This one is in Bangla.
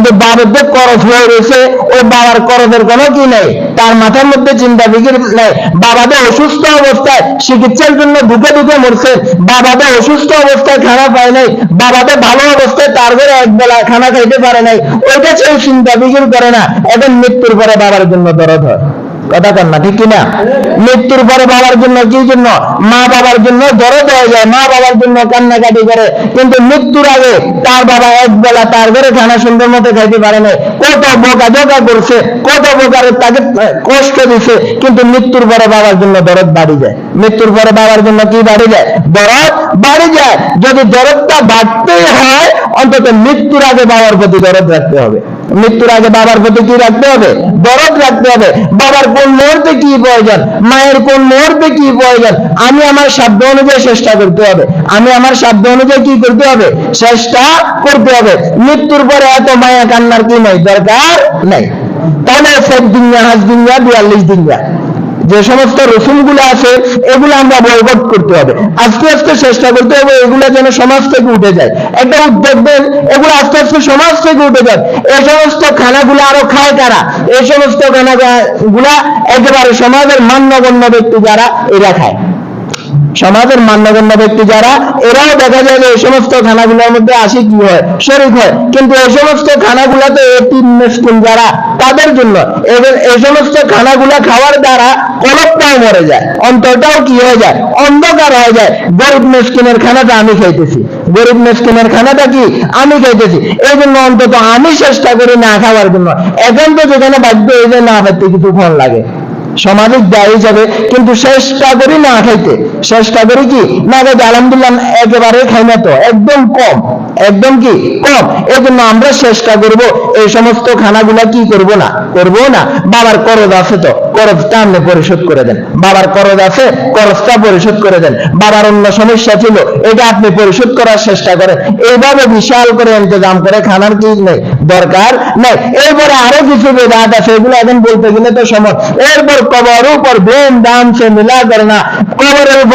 কিন্তু বাবার যে করজ হয়ে রয়েছে ওই বাবার করজের কোনো কি নেই? তার মাথার মধ্যে চিন্তা ফিকির নেই। বাবাদের অসুস্থ অবস্থায় চিকিৎসার জন্য দুঃখে দুঃখে মরছে বাবাদের অসুস্থ অবস্থায় খানা পায় নাই বাবাদের ভালো অবস্থায় তার ঘরে এক বেলা খানা খাইতে পারে নাই, ওইটা সেও চিন্তা ফিকির করে না। এখন মৃত্যুর পরে বাবার জন্য দরদ হয়। কথা কন না, ঠিক কিনা? মৃত্যুর পরে বাবার জন্য কি জন্য? মা বাবার জন্য দরদ হয়ে যায়, মা বাবার জন্য কান্নাকাটি করে। কিন্তু মৃত্যুর আগে তার বাবা এক বেলা তার ঘরে খানা সুন্দর মতো খাইতে পারে না কত বোকা জোকা করছে, কত বোকারে তাকে কষ্ট দিছে, কিন্তু মৃত্যুর পরে বাবার জন্য দরদ বাড়ি যায়। মৃত্যুর পরে বাবার জন্য কি বাড়ি যায়? দরদ বাড়ি যায়। যদি দরদটা বাড়তেই হয়, অন্তত মৃত্যুর আগে বাবার প্রতি দরদ রাখতে হবে। মৃত্যুর আগে বাবার প্রতি কি রাখতে হবে? দরদ রাখতে হবে। বাবার কোন মুহূর্তে কি প্রয়োজন? মায়ের কোন মুহূর্তে কি প্রয়োজন? আমি আমার সাধ্য অনুযায়ী চেষ্টা করতে হবে। আমি আমার সাধ্য অনুযায়ী কি করতে হবে? চেষ্টা করতে হবে। মৃত্যুর পরে এত মায়া কান্নার কি নাই? দরকার নাই। তাহলে সব দিনয়া, হাজ দিনয়া, বিয়াল্লিশ দিনয়া। যে সমস্ত রসুলগুলো আছে, এগুলো আমরা বয়কট করতে হবে। আস্তে আস্তে চেষ্টা করতে হবে, এগুলো যেন সমাজ থেকে উঠে যায়। একটা উদ্যোগ দেন, এগুলো আস্তে আস্তে সমাজ থেকে উঠে যায় এই সমস্ত খানাগুলো আরও খায় তারা এই সমস্ত খানা গুলা একেবারে সমাজের মান্যগণ্য ব্যক্তি যারা, এরা খায়। সমাজের মান্যগণ্য ব্যক্তি যারা, এরাও দেখা যায় যে এই সমস্ত খানাগুলোর মধ্যে আসি কি হয়, শরিক হয়। কিন্তু এই সমস্ত খানাগুলাতে এটিম মিসকিন যারা, তাদের জন্য এদের এই সমস্ত খানাগুলা খাওয়ার দ্বারা কলকটাও মরে যায়, অন্তরটাও কি হয়ে যায়? অন্ধকার হয়ে যায়। গরিব মিসকিনের খানাটা আমি খাইতেছি। গরিব মিসকিনের খানাটা কি? আমি খাইতেছি। এই জন্য অন্তত আমি চেষ্টা করি না খাওয়ার জন্য। এখন তো যেখানে বাধ্য হয়ে যায় না খাইতে কিছু ফল লাগে। সামাজিক দায় হিসাবে কিন্তু চেষ্টা করি না খাইতে। চেষ্টা করি কি? না খাইতে আলহামদুলিল্লাহ একেবারে খাই না তো একদম কম। একদম কি? কম। এই জন্য আমরা চেষ্টা করব এই সমস্ত খানাগুলা কি করব না? করব না। বাবার করজ আছে তো। করজটা আপনি পরিশোধ করে দেন। বাবার করজ আছে, করজটা পরিশোধ করে দেন। বাবার অন্য সমস্যা ছিল, এটা আপনি পরিশোধ করার চেষ্টা করেন। এইভাবে বিশাল করে ইন্তজাম করে খানার কি নেই? দরকার নেই। এরপরে আরও কিছু বেদাত আছে, এগুলো এখন বলতে গেলে তো সময়। এরপর कबरों पर धूमधाम से मिला करना कबर पर